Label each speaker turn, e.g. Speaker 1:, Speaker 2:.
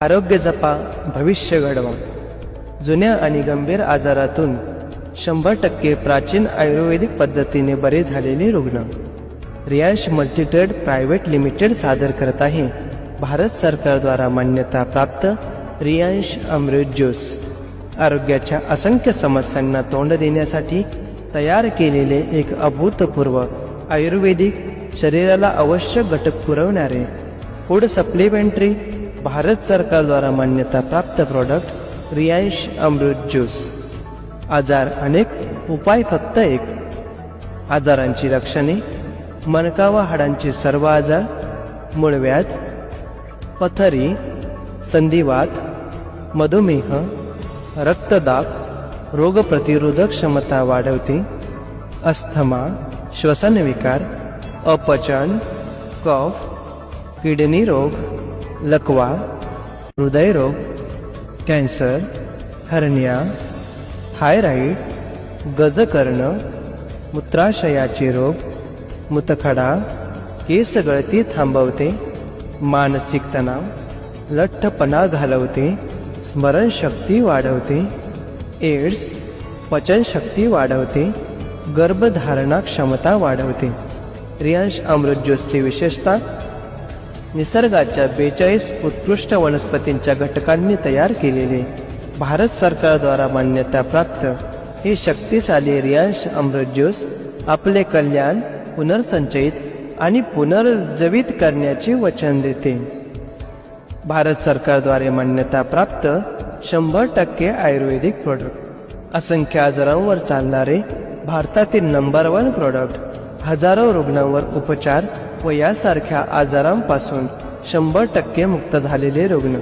Speaker 1: आरोग्य जपा भविष्य घडवा. जुन्या आणि गंभीर आजारातून शंभर टक्के प्राचीन आयुर्वेदिक पद्धतीने बरे झालेले रुग्ण. रियांश मल्टीट्रेड प्रायव्हेट लिमिटेड सादर करत आहे. भारत सरकारद्वारा मान्यता प्राप्त रियांश अमृत ज्यूस. आरोग्याच्या असंख्य समस्यांना तोंड देण्यासाठी तयार केलेले एक अभूतपूर्व आयुर्वेदिक शरीराला आवश्यक घटक पुरवणारे फूड सप्लिमेंटरी भारत सरकारद्वारा मान्यता प्राप्त प्रॉडक्ट रियांश अमृत ज्यूस आजार अनेक उपाय फक्त एक. आजारांची रक्षणे मनकावा व हाडांचे सर्व आजार मुळव्याध पथरी संधिवात मधुमेह रक्तदाब रोगप्रतिरोधक क्षमता वाढवते अस्थमा श्वसन विकार अपचन कफ किडनी रोग लकवा हृदयरोग कॅन्सर हर्निया थायरॉईड गजकर्ण मूत्राशयाचे रोग मुतखडा केस गळती थांबवते मानसिक तणाव लठ्ठपणा घालवते स्मरणशक्ती वाढवते एड्स पचनशक्ती वाढवते गर्भधारणा क्षमता वाढवते. रियांश अमृत ज्यूसची विशेषता निसर्गाच्या बेचाळीस उत्कृष्ट वनस्पतींच्या घटकांनी तयार केलेले. भारत सरकारद्वारा मान्यता प्राप्त हे शक्तिशाली रियांश अमृत ज्यूस आपले कल्याण पुनर्संचयित आणि पुनर्जीवित करण्याचे वचन देते. भारत सरकारद्वारे मान्यता प्राप्त शंभर टक्के आयुर्वेदिक प्रोडक्ट असंख्य आजारांवर चालणारे भारतातील नंबर वन प्रोडक्ट हजारो रुग्णांवर उपचार व यासारख्या आजारांपासून शंभर टक्के मुक्त झालेले रुग्ण.